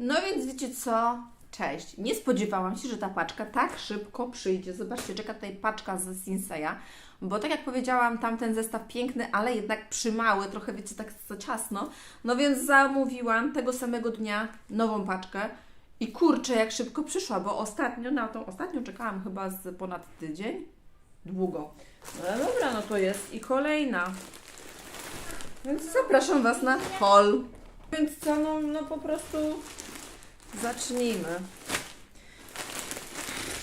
No więc wiecie co? Cześć. Nie spodziewałam się, że ta paczka tak szybko przyjdzie. Zobaczcie, czeka tutaj paczka z Sinseya. Bo tak jak powiedziałam, tamten zestaw piękny, ale jednak przymały, trochę wiecie, tak za ciasno. No więc zamówiłam tego samego dnia nową paczkę. I kurczę, jak szybko przyszła, bo ostatnio na tą ostatnią czekałam chyba z ponad tydzień. Długo. No dobra, no to jest i kolejna. Więc zapraszam Was na haul. Więc co, no, no po prostu zacznijmy.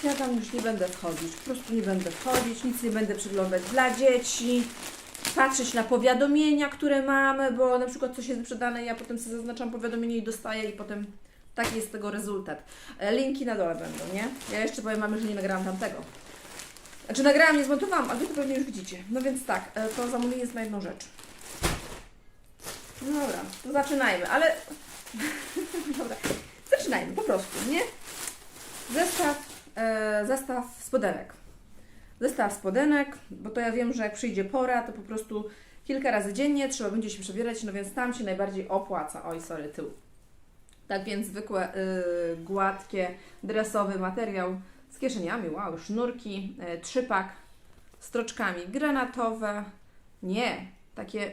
Ja tam już nie będę wchodzić, po prostu nie będę wchodzić, nic nie będę przeglądać dla dzieci, patrzeć na powiadomienia, które mamy, bo na przykład coś jest sprzedane, ja potem sobie zaznaczam powiadomienie i dostaję i potem taki jest tego rezultat. E, Linki na dole będą, nie? Ja jeszcze powiem mamy, że nie nagrałam tamtego. Znaczy nagrałam, nie zmontowałam, a Wy to pewnie już widzicie. No więc tak, e, to zamówienie jest na jedną rzecz. No dobra, to zaczynajmy, ale... dobra, zaczynajmy po prostu, nie? Zestaw, e, zestaw spodenek. Zestaw spodenek, bo to ja wiem, że jak przyjdzie pora, to po prostu kilka razy dziennie trzeba będzie się przebierać, no więc tam się najbardziej opłaca. Oj, sorry, tył. Tak więc zwykłe, y, gładkie, dresowy materiał z kieszeniami, wow, sznurki, y, trzypak, stroczkami granatowe, nie, takie,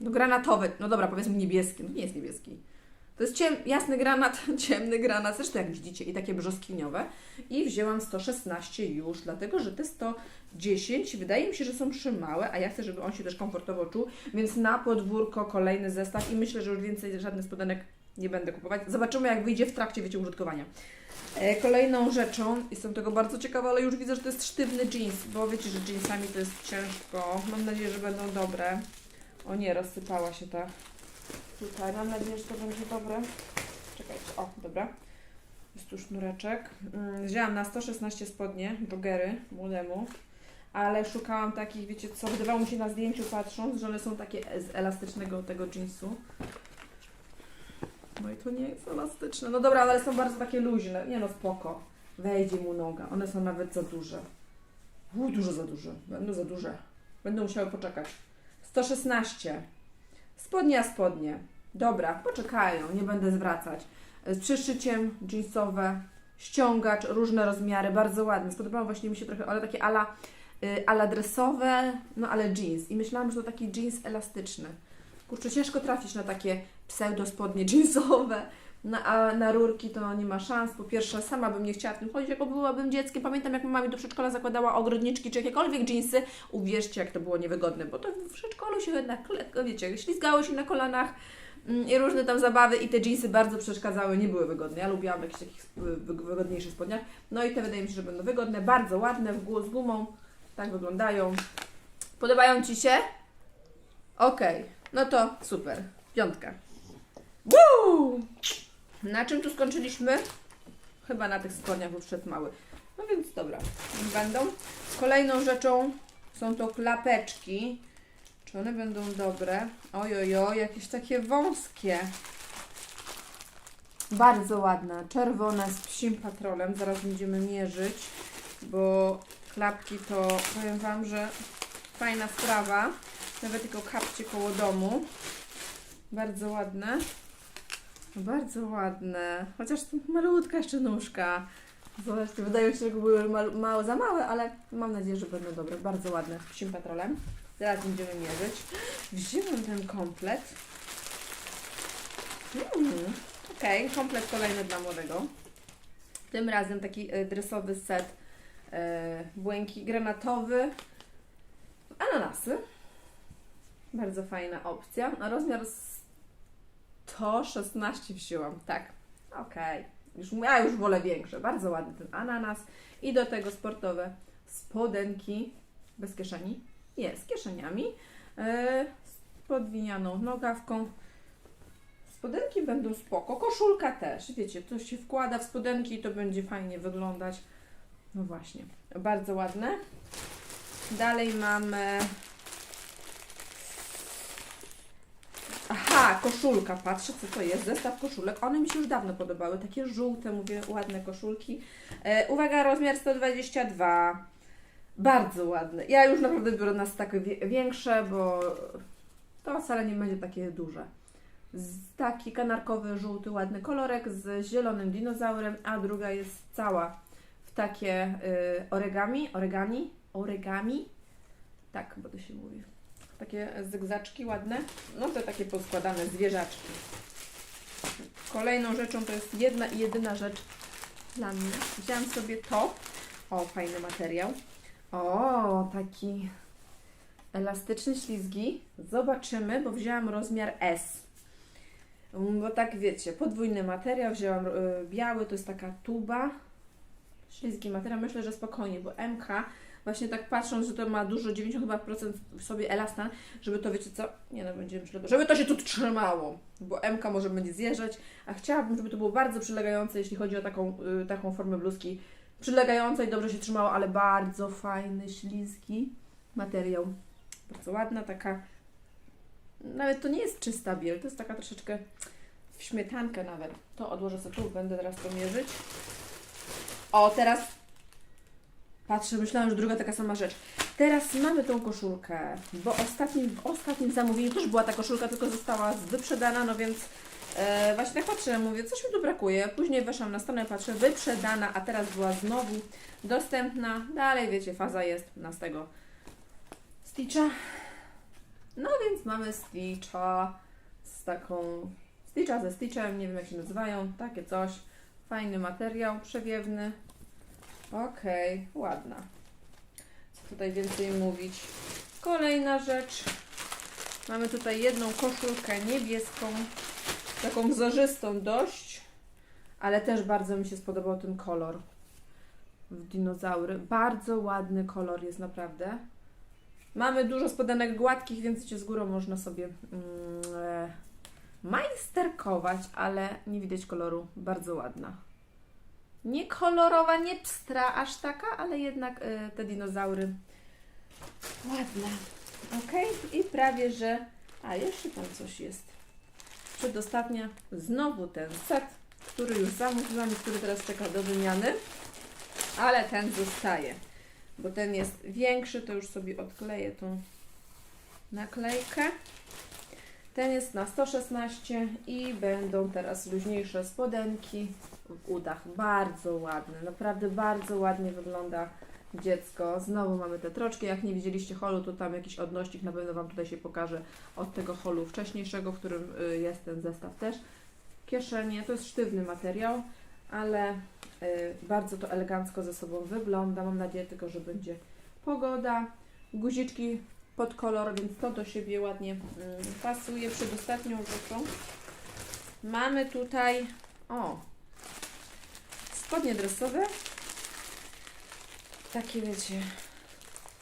no granatowe, no dobra, powiedzmy niebieskie, no nie jest niebieski. To jest ciem, jasny granat, ciemny granat, zresztą jak widzicie, i takie brzoskwiniowe. I wzięłam 116 już, dlatego że te 110 wydaje mi się, że są przymałe, a ja chcę, żeby on się też komfortowo czuł, więc na podwórko kolejny zestaw i myślę, że już więcej żadnych spodenek nie będę kupować. Zobaczymy, jak wyjdzie w trakcie, wiecie, użytkowania. E, Kolejną rzeczą, jestem tego bardzo ciekawa, ale już widzę, że to jest sztywny jeans, bo wiecie, że jeansami to jest ciężko. Mam nadzieję, że będą dobre. O nie, rozsypała się ta tutaj. Mam nadzieję, że to będzie dobre. Czekajcie, o, dobra. Jest tu sznureczek. Mm, Wzięłam na 116 spodnie, joggery młodemu, ale szukałam takich, wiecie co, wydawało mi się na zdjęciu patrząc, że one są takie z elastycznego tego jeansu. No i to nie jest elastyczne. No dobra, ale są bardzo takie luźne. Nie no, spoko. Wejdzie mu noga. One są nawet za duże. Dużo za duże. Będą za duże. Będę musiały poczekać. 116. Spodnie a spodnie. Dobra, poczekają, nie będę zwracać. Z przyszyciem jeansowe, ściągacz, różne rozmiary, bardzo ładne. Spodobało właśnie mi się trochę, ale takie ala, y, ala dresowe, no ale jeans. I myślałam, że to taki jeans elastyczny. Kurczę, ciężko trafić na takie pseudo spodnie jeansowe. Na, a na rurki to nie ma szans. Po pierwsze, sama bym nie chciała w tym chodzić, jako byłabym dzieckiem. Pamiętam, jak mama mi do przedszkola zakładała ogrodniczki czy jakiekolwiek jeansy. Uwierzcie, jak to było niewygodne, bo to w przedszkolu się jednak, wiecie, ślizgało się na kolanach mm, i różne tam zabawy i te jeansy bardzo przeszkadzały, nie były wygodne. Ja lubiłam w jakichś takich wy- wygodniejszych spodniach. No i te wydaje mi się, że będą wygodne, bardzo ładne, w gó- z gumą. Tak wyglądają. Podobają Ci się? Okej, no to super. Piątka. Woo! Na czym tu skończyliśmy? Chyba na tych spodniach, bo wszedł mały. No więc dobra, niech będą. Kolejną rzeczą są to klapeczki. Czy one będą dobre? Ojojo, jakieś takie wąskie. Bardzo ładne, czerwone z psim patrolem. Zaraz będziemy mierzyć, bo klapki to powiem Wam, że fajna sprawa. Nawet tylko kapcie koło domu. Bardzo ładne. Bardzo ładne. Chociaż malutka jeszcze nóżka. Zobaczcie, wydaje się, że były małe, za małe, ale mam nadzieję, że będą dobre. Bardzo ładne z psim patrolem. Teraz będziemy mierzyć. Wzięłam ten komplet. Mm, komplet kolejny dla młodego. Tym razem taki e, dresowy set e, błęki granatowy. Ananasy. Bardzo fajna opcja. A rozmiar 116 wzięłam, tak. Okej. Już, ja już wolę większe. Bardzo ładny ten ananas. I do tego sportowe spodenki bez kieszeni. Nie, z kieszeniami. E, z podwinianą nogawką. Spodenki będą spoko. Koszulka też. Wiecie, to się wkłada w spodenki i to będzie fajnie wyglądać. No właśnie. Bardzo ładne. Dalej mamy Aha, koszulka, patrzę co to jest, zestaw koszulek. One mi się już dawno podobały, takie żółte, mówię, ładne koszulki. E, uwaga, rozmiar 122. Bardzo ładne. Ja już naprawdę biorę nas takie większe, bo to wcale nie będzie takie duże. z taki kanarkowy, żółty, ładny kolorek z zielonym dinozaurem, a druga jest cała w takie y, origami, origami, tak, bo to się mówi. Takie zygzaczki ładne, no to takie poskładane zwierzaczki. Kolejną rzeczą to jest jedna i jedyna rzecz dla mnie. Wziąłam sobie to, o fajny materiał, o taki elastyczny, ślizgi. Zobaczymy, bo wzięłam rozmiar S. Bo tak wiecie, podwójny materiał, wzięłam y, biały, to jest taka tuba. Ślizgi materiał, myślę, że spokojnie, bo MK, właśnie tak patrząc, że to ma dużo, 90 chyba procent w sobie elastan, żeby to wiecie co, nie no, będziemy przylegać, żeby to się tu trzymało, bo MK może będzie zjeżdżać, a chciałabym, żeby to było bardzo przylegające, jeśli chodzi o taką, y, taką formę bluzki, przylegające i dobrze się trzymało, ale bardzo fajny, ślizgi materiał. Bardzo ładna, taka. Nawet to nie jest czysta biel, to jest taka troszeczkę w śmietankę nawet. To odłożę sobie tu, będę teraz to mierzyć. O, teraz patrzę, myślałam, że druga taka sama rzecz. Teraz mamy tą koszulkę, bo ostatnim, w ostatnim zamówieniu też była ta koszulka, tylko została wyprzedana, no więc e, właśnie tak patrzę, mówię, coś mi tu brakuje. Później weszłam na stronę, patrzę, wyprzedana, a teraz była znowu dostępna. Dalej, wiecie, faza jest na z tego Stitcha. No więc mamy Stitcha z taką Stitcha ze Stitchem, nie wiem jak się nazywają, takie coś. Fajny materiał, przewiewny. Okej, ładna. Co tutaj więcej mówić? Kolejna rzecz. Mamy tutaj jedną koszulkę niebieską, taką wzorzystą dość, ale też bardzo mi się spodobał ten kolor w dinozaury. Bardzo ładny kolor jest naprawdę. Mamy dużo spodanek gładkich, więc z górą można sobie mm, e, majsterkować, ale nie widać koloru. Bardzo ładna. Nie kolorowa, nie pstra aż taka, ale jednak e, te dinozaury ładne. Ok, i prawie, że. A jeszcze tam coś jest. Przedostatnia, znowu ten set, który już zamówiłam i który teraz czeka do wymiany, ale ten zostaje bo ten jest większy, to już sobie odkleję tą naklejkę. Ten jest na 116 i będą teraz luźniejsze spodenki w udach. Bardzo ładny, naprawdę bardzo ładnie wygląda dziecko. Znowu mamy te troczki. Jak nie widzieliście holu, to tam jakiś odnośnik na pewno Wam tutaj się pokaże od tego holu wcześniejszego, w którym y, jest ten zestaw też. Kieszenie, to jest sztywny materiał, ale y, bardzo to elegancko ze sobą wygląda. Mam nadzieję tylko, że będzie pogoda. Guziczki pod kolor, więc to do siebie ładnie y, pasuje. Przedostatnią rzeczą mamy tutaj o spodnie dresowe. Takie wiecie,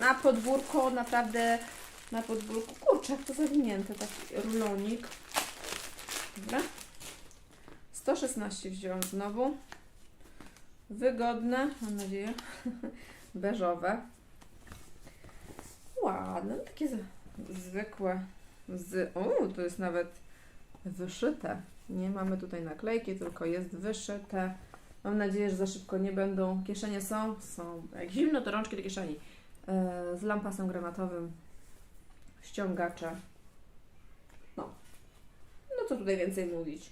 na podwórko, naprawdę na podwórku. Kurczę, jak to zawinięte, taki rulonik. Dobra. 116 wzięłam znowu. Wygodne, mam nadzieję. Beżowe. Ładne, takie zwykłe. Z, o, to jest nawet wyszyte. Nie mamy tutaj naklejki, tylko jest wyszyte. Mam nadzieję, że za szybko nie będą. Kieszenie są, są. Jak zimno, to rączki do kieszeni. E, z lampasem granatowym. Ściągacze. No. No co tutaj więcej mówić.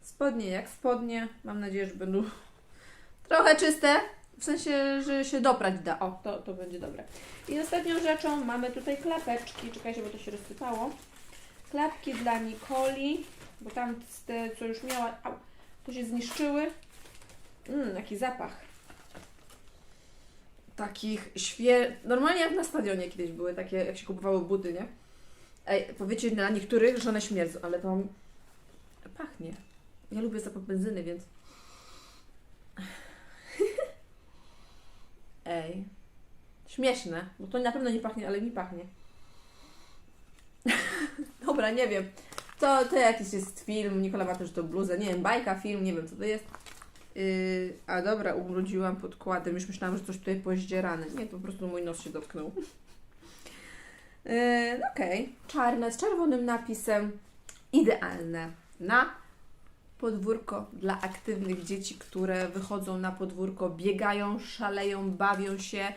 Spodnie jak spodnie. Mam nadzieję, że będą trochę czyste. W sensie, że się doprać da. O, to, to będzie dobre. I ostatnią rzeczą mamy tutaj klapeczki. Czekajcie, bo to się rozsypało. Klapki dla Nikoli, bo tam te, co już miała, au, to się zniszczyły. Mmm, jaki zapach. Takich świe... Normalnie jak na stadionie kiedyś były takie, jak się kupowały buty, nie? Ej, powiecie dla niektórych, że one śmierdzą, ale to pachnie. Ja lubię zapach benzyny, więc... Ej. Śmieszne, bo to na pewno nie pachnie, ale mi pachnie. Dobra, nie wiem. To, to jakiś jest film, Nikola ma też tą bluzę, nie wiem, bajka, film, nie wiem co to jest. Yy, a dobra, ubrudziłam podkładem, już myślałam, że coś tutaj pozdzierane. Nie, to po prostu mój nos się dotknął. Yy, Okej, czarne z czerwonym napisem, idealne na podwórko dla aktywnych dzieci, które wychodzą na podwórko, biegają, szaleją, bawią się.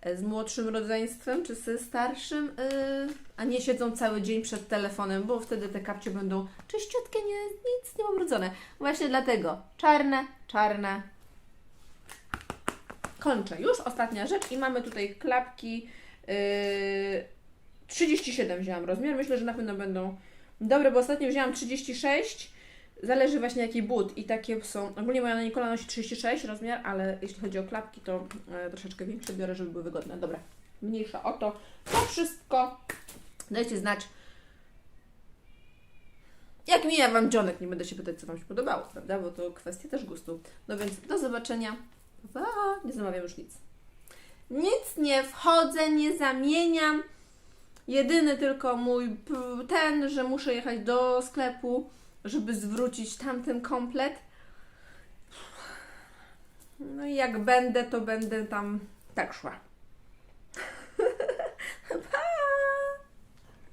e, z młodszym rodzeństwem czy ze starszym, yy, a nie siedzą cały dzień przed telefonem, bo wtedy te kapcie będą czyściutkie, nie, nic nie pobrudzone. Właśnie dlatego czarne, czarne. Kończę już, ostatnia rzecz i mamy tutaj klapki yy, 37 wzięłam rozmiar, myślę, że na pewno będą dobre, bo ostatnio wzięłam 36, zależy właśnie jaki but i takie są, ogólnie moja Nikola nosi 36 rozmiar, ale jeśli chodzi o klapki, to e, troszeczkę większe biorę, żeby były wygodne. Dobra, mniejsza o to. To wszystko. Dajcie znać. Jak mija Wam dzionek, nie będę się pytać, co Wam się podobało, prawda? Bo to kwestia też gustu. No więc do zobaczenia. Pa, nie zamawiam już nic. Nic nie wchodzę, nie zamieniam. Jedyny tylko mój ten, że muszę jechać do sklepu, żeby zwrócić tamten komplet. No i jak będę, to będę tam tak szła.